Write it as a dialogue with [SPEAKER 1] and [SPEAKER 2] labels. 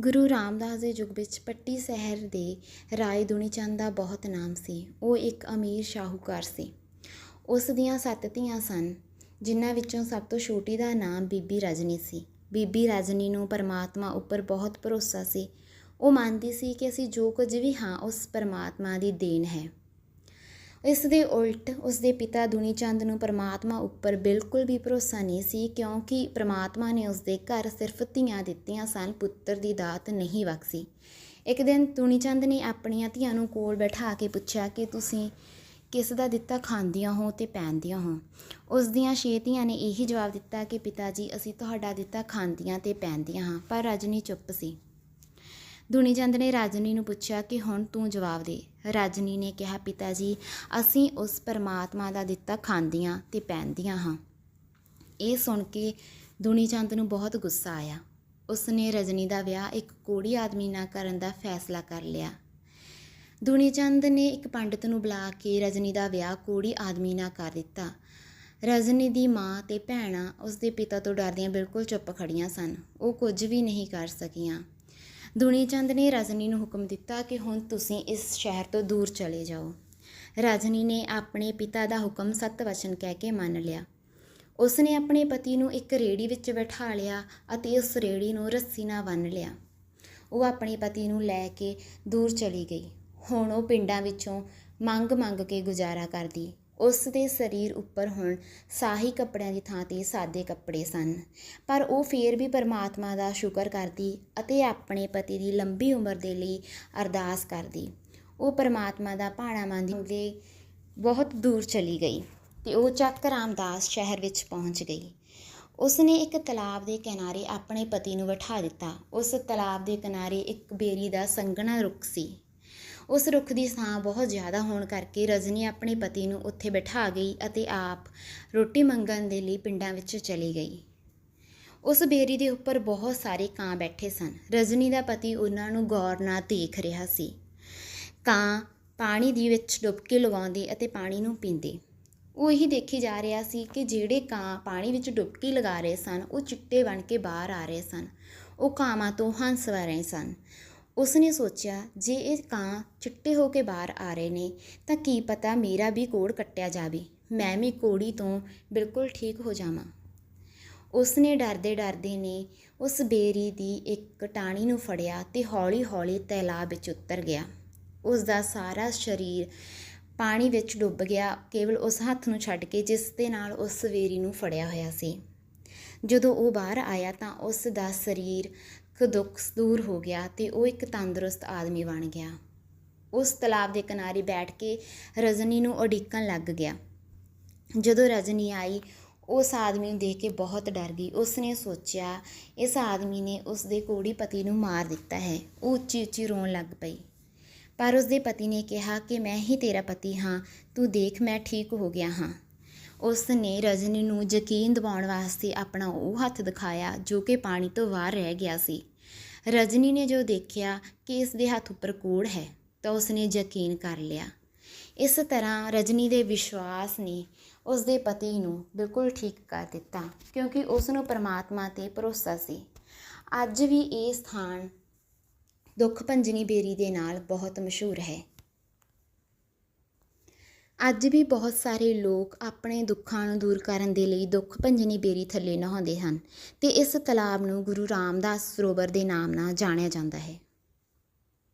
[SPEAKER 1] ਗੁਰੂ ਰਾਮਦਾਸ ਦੇ ਯੁੱਗ ਵਿੱਚ ਪੱਟੀ ਸ਼ਹਿਰ ਦੇ ਰਾਏ ਦੁਨੀਚੰਦ ਦਾ ਬਹੁਤ ਨਾਮ ਸੀ। ਉਹ ਇੱਕ ਅਮੀਰ ਸ਼ਾਹੂਕਾਰ ਸੀ। ਉਸ ਦੀਆਂ ਸੱਤ ਧੀਆਂ ਸਨ, ਜਿਨ੍ਹਾਂ ਵਿੱਚੋਂ ਸਭ ਤੋਂ ਛੋਟੀ ਦਾ ਨਾਮ ਬੀਬੀ ਰਜਨੀ ਸੀ। ਬੀਬੀ ਰਜਨੀ ਨੂੰ ਪਰਮਾਤਮਾ ਉੱਪਰ ਬਹੁਤ ਭਰੋਸਾ ਸੀ। ਉਹ ਮੰਨਦੀ ਸੀ ਕਿ ਅਸੀਂ ਜੋ ਕੁਝ ਵੀ ਹਾਂ, ਉਸ ਪਰਮਾਤਮਾ ਦੀ ਦੇਣ ਹੈ। ਇਸ ਦੇ ਉਲਟ ਉਸ ਦੇ ਪਿਤਾ ਦੁਨੀਚੰਦ ਨੂੰ ਪਰਮਾਤਮਾ ਉੱਪਰ ਬਿਲਕੁਲ ਵੀ ਭਰੋਸਾ ਨਹੀਂ ਸੀ, ਕਿਉਂਕਿ ਪਰਮਾਤਮਾ ਨੇ ਉਸ ਦੇ ਘਰ ਸਿਰਫ ਧੀਆਂ ਦਿੱਤੀਆਂ ਸਨ, ਪੁੱਤਰ ਦੀ ਦਾਤ ਨਹੀਂ ਬਖਸ਼ੀ। ਇੱਕ ਦਿਨ ਦੁਨੀ ਚੰਦ ਨੇ ਆਪਣੀਆਂ ਧੀਆਂ ਨੂੰ ਕੋਲ ਬਿਠਾ ਕੇ ਪੁੱਛਿਆ ਕਿ ਤੁਸੀਂ ਕਿਸ ਦਾ ਦਿੱਤਾ ਖਾਂਦੀਆਂ ਹੋ ਤੇ ਪਹਿਨਦੀਆਂ ਹੋ? ਉਸ ਦੀਆਂ ਛੇ ਧੀਆਂ ਨੇ ਇਹੀ ਜਵਾਬ ਦਿੱਤਾ ਕਿ ਪਿਤਾ ਜੀ, ਅਸੀਂ ਤੁਹਾਡਾ ਦਿੱਤਾ ਖਾਂਦੀਆਂ ਤੇ ਪਹਿਨਦੀਆਂ ਹਾਂ, ਪਰ ਰਜਨੀ ਚੁੱਪ ਸੀ। ਦੁਨੀਚੰਦ ਨੇ ਰਾਜਨੀ ਨੂੰ ਪੁੱਛਿਆ ਕਿ ਹੁਣ ਤੂੰ ਜਵਾਬ ਦੇ। ਰਾਜਨੀ ਨੇ ਕਿਹਾ ਪਿਤਾ ਜੀ ਅਸੀਂ ਉਸ ਪਰਮਾਤਮਾ ਦਾ ਦਿੱਤਾ ਖਾਂਦੀਆਂ ਤੇ ਪਹਿਨਦੀਆਂ ਹਾਂ। ਇਹ ਸੁਣ ਕੇ ਦੁਨੀਚੰਦ ਨੂੰ ਬਹੁਤ ਗੁੱਸਾ ਆਇਆ। ਉਸ ਨੇ ਰਜਨੀ ਦਾ ਵਿਆਹ ਇੱਕ ਕੋੜੀ ਆਦਮੀ ਨਾਲ ਕਰਨ ਦਾ ਫੈਸਲਾ ਕਰ ਲਿਆ। ਦੁਨੀਚੰਦ ਨੇ ਇੱਕ ਪੰਡਿਤ ਨੂੰ ਬੁਲਾ ਕੇ ਰਜਨੀ ਦਾ ਵਿਆਹ ਕੋੜੀ ਆਦਮੀ ਨਾਲ ਕਰ ਦਿੱਤਾ। ਰਜਨੀ ਦੀ ਮਾਂ ਤੇ ਭੈਣਾਂ ਉਸ ਦੇ ਪਿਤਾ ਤੋਂ ਡਰਦੀਆਂ ਬਿਲਕੁਲ ਚੁੱਪ ਖੜੀਆਂ ਸਨ। ਉਹ ਕੁਝ ਵੀ ਨਹੀਂ ਕਰ ਸਕੀਆਂ। ਦੁਨੀ ਚੰਦ ਨੇ ਰਜਨੀ ਨੂੰ ਹੁਕਮ ਦਿੱਤਾ ਕਿ ਹੁਣ ਤੁਸੀਂ ਇਸ ਸ਼ਹਿਰ ਤੋਂ ਦੂਰ ਚਲੇ ਜਾਓ। ਰਜਨੀ ਨੇ ਆਪਣੇ ਪਿਤਾ ਦਾ ਹੁਕਮ ਸਤ ਵਚਨ ਕਹਿ ਕੇ ਮੰਨ ਲਿਆ। ਉਸ ਨੇ ਆਪਣੇ ਪਤੀ ਨੂੰ ਇੱਕ ਰੇੜੀ ਵਿੱਚ ਬਿਠਾ ਲਿਆ ਅਤੇ ਉਸ ਰੇੜੀ ਨੂੰ ਰੱਸੀ ਨਾਲ ਬੰਨ੍ਹ ਲਿਆ। ਉਹ ਆਪਣੇ ਪਤੀ ਨੂੰ ਲੈ ਕੇ ਦੂਰ ਚਲੀ ਗਈ। ਹੁਣ ਉਹ ਪਿੰਡਾਂ ਵਿੱਚੋਂ ਮੰਗ ਮੰਗ ਕੇ ਗੁਜ਼ਾਰਾ ਕਰਦੀ। ਉਸ ਦੇ ਸਰੀਰ ਉੱਪਰ ਹੁਣ ਸਾਹੀ ਕੱਪੜਿਆਂ ਦੀ ਥਾਂ ਤੇ ਸਾਦੇ ਕੱਪੜੇ ਸਨ। ਪਰ ਉਹ ਫੇਰ ਵੀ ਪਰਮਾਤਮਾ ਦਾ ਸ਼ੁਕਰ ਕਰਦੀ ਅਤੇ ਆਪਣੇ ਪਤੀ ਦੀ ਲੰਬੀ ਉਮਰ ਦੇ ਲਈ ਅਰਦਾਸ ਕਰਦੀ। ਉਹ ਪਰਮਾਤਮਾ ਦਾ ਭਾਣਾ ਮੰਨਦੀ ਬਹੁਤ ਦੂਰ ਚਲੀ ਗਈ ਤੇ ਉਹ ਚੱਕ ਰਾਮਦਾਸ ਸ਼ਹਿਰ ਵਿੱਚ ਪਹੁੰਚ ਗਈ। ਉਸਨੇ ਇੱਕ ਤਲਾਬ ਦੇ ਕਿਨਾਰੇ ਆਪਣੇ ਪਤੀ ਨੂੰ ਬਿਠਾ ਦਿੱਤਾ। ਉਸ ਤਲਾਬ ਦੇ ਕਿਨਾਰੇ ਇੱਕ ਬੇਰੀ ਦਾ ਸੰਘਣਾ ਰੁੱਖ ਸੀ। ਉਸ ਰੁੱਖ ਦੀ ਛਾਂ ਬਹੁਤ ਜ਼ਿਆਦਾ ਹੋਣ ਕਰਕੇ ਰਜਨੀ ਆਪਣੇ ਪਤੀ ਨੂੰ ਉੱਥੇ ਬਿਠਾ ਗਈ ਅਤੇ ਆਪ ਰੋਟੀ ਮੰਗਣ ਦੇ ਲਈ ਪਿੰਡਾਂ ਵਿੱਚ ਚਲੀ ਗਈ। ਉਸ ਬੇਰੀ ਦੇ ਉੱਪਰ ਬਹੁਤ ਸਾਰੇ ਕਾਂ ਬੈਠੇ ਸਨ। ਰਜਨੀ ਦਾ ਪਤੀ ਉਹਨਾਂ ਨੂੰ ਗੌਰ ਨਾਲ ਦੇਖ ਰਿਹਾ ਸੀ। ਕਾਂ ਪਾਣੀ ਦੀ ਵਿੱਚ ਡੁਬਕੀ ਲਗਾਉਂਦੇ ਅਤੇ ਪਾਣੀ ਨੂੰ ਪੀਂਦੇ। ਉਹ ਇਹੀ ਦੇਖੀ ਜਾ ਰਿਹਾ ਸੀ ਕਿ ਜਿਹੜੇ ਕਾਂ ਪਾਣੀ ਵਿੱਚ ਡੁਬਕੀ ਲਗਾ ਰਹੇ ਸਨ, ਉਹ ਚਿੱਟੇ ਬਣ ਕੇ ਬਾਹਰ ਆ ਰਹੇ ਸਨ। ਉਹ ਕਾਵਾਂ ਤੋਂ ਹੰਸ ਵ ਰਹੇ ਸਨ। ਉਸ ਨੇ ਸੋਚਿਆ, ਜੇ ਇਹ ਕਾਂ ਚਿੱਟੇ ਹੋ ਕੇ ਬਾਹਰ ਆ ਰਹੇ ਨੇ, ਤਾਂ ਕੀ ਪਤਾ ਮੇਰਾ ਵੀ ਕੋੜ ਕੱਟਿਆ ਜਾਵੇ। ਮੈਂ ਵੀ ਕੋੜੀ ਤੋਂ ਬਿਲਕੁਲ ਠੀਕ ਹੋ ਜਾਵਾਂ। ਉਸ ਨੇ ਡਰਦੇ ਡਰਦੇ ਨੇ ਉਸ ਬੇਰੀ ਦੀ ਇੱਕ ਟਾਣੀ ਨੂੰ ਫੜਿਆ ਤੇ ਹੌਲੀ-ਹੌਲੀ ਤੈਲਾਬ ਵਿੱਚ ਉਤਰ ਗਿਆ। ਉਸ ਦਾ ਸਾਰਾ ਸਰੀਰ ਪਾਣੀ ਵਿੱਚ ਡੁੱਬ ਗਿਆ, ਕੇਵਲ ਉਸ ਹੱਥ ਨੂੰ ਛੱਡ ਕੇ ਜਿਸ ਦੇ ਨਾਲ ਉਸ ਬੇਰੀ ਨੂੰ ਫੜਿਆ ਹੋਇਆ ਸੀ। ਜਦੋਂ ਉਹ ਬਾਹਰ ਆਇਆ ਤਾਂ ਉਸ ਦਾ ਸਰੀਰ ਦੁੱਖ ਦੂਰ ਹੋ ਗਿਆ ਤੇ ਉਹ ਇੱਕ ਤੰਦਰੁਸਤ ਆਦਮੀ ਬਣ ਗਿਆ। ਉਸ ਤਲਾਬ ਦੇ ਕਿਨਾਰੇ ਬੈਠ ਕੇ ਰਜਨੀ ਨੂੰ ਉਡੀਕਣ ਲੱਗ ਗਿਆ। ਜਦੋਂ ਰਜਨੀ ਆਈ, ਉਸ ਆਦਮੀ ਨੂੰ ਦੇਖ ਕੇ ਬਹੁਤ ਡਰ ਗਈ। ਉਸ ਨੇ ਸੋਚਿਆ, ਇਸ ਆਦਮੀ ਨੇ ਉਸ ਦੇ ਕੋੜੀ ਪਤੀ ਨੂੰ ਮਾਰ ਦਿੱਤਾ ਹੈ। ਉਹ ਉੱਚੀ ਉੱਚੀ ਰੋਣ ਲੱਗ ਪਈ। ਪਰ ਉਸ ਦੇ ਪਤੀ ਨੇ ਕਿਹਾ ਕਿ ਮੈਂ ਹੀ ਤੇਰਾ ਪਤੀ ਹਾਂ, ਤੂੰ ਦੇਖ ਮੈਂ ਠੀਕ ਹੋ ਗਿਆ ਹਾਂ। ਉਸ ਨੇ ਰਜਨੀ ਨੂੰ ਯਕੀਨ ਦਿਵਾਉਣ ਵਾਸਤੇ ਆਪਣਾ ਉਹ ਹੱਥ ਦਿਖਾਇਆ ਜੋ ਕਿ ਪਾਣੀ ਤੋਂ ਬਾਹਰ ਰਹਿ ਗਿਆ ਸੀ। ਰਜਨੀ ਨੇ ਜੋ ਦੇਖਿਆ ਕਿ ਇਸ ਦੇ ਹੱਥ ਉੱਪਰ ਕੋੜ ਹੈ, ਤਾਂ ਉਸ ਨੇ ਯਕੀਨ ਕਰ ਲਿਆ। ਇਸ ਤਰ੍ਹਾਂ ਰਜਨੀ ਦੇ ਵਿਸ਼ਵਾਸ ਨੇ ਉਸ ਦੇ ਪਤੀ ਨੂੰ ਬਿਲਕੁਲ ਠੀਕ ਕਰ ਦਿੱਤਾ, ਕਿਉਂਕਿ ਉਸ ਨੂੰ ਪਰਮਾਤਮਾ ਤੇ ਭਰੋਸਾ ਸੀ। ਅੱਜ ਵੀ ਇਹ ਸਥਾਨ ਦੁੱਖ ਭੰਜਨੀ ਬੇਰੀ ਦੇ ਨਾਲ ਬਹੁਤ ਮਸ਼ਹੂਰ ਹੈ। ਅੱਜ ਵੀ ਬਹੁਤ ਸਾਰੇ ਲੋਕ ਆਪਣੇ ਦੁੱਖਾਂ ਨੂੰ ਦੂਰ ਕਰਨ ਦੇ ਲਈ ਦੁੱਖ ਭੰਜਨੀ ਬੇਰੀ ਥੱਲੇ ਨਹਾਉਂਦੇ ਹਨ ਤੇ ਇਸ ਤਲਾਬ ਨੂੰ ਗੁਰੂ ਰਾਮਦਾਸ ਸਰੋਵਰ ਦੇ ਨਾਮ ਨਾਲ ਜਾਣਿਆ ਜਾਂਦਾ ਹੈ।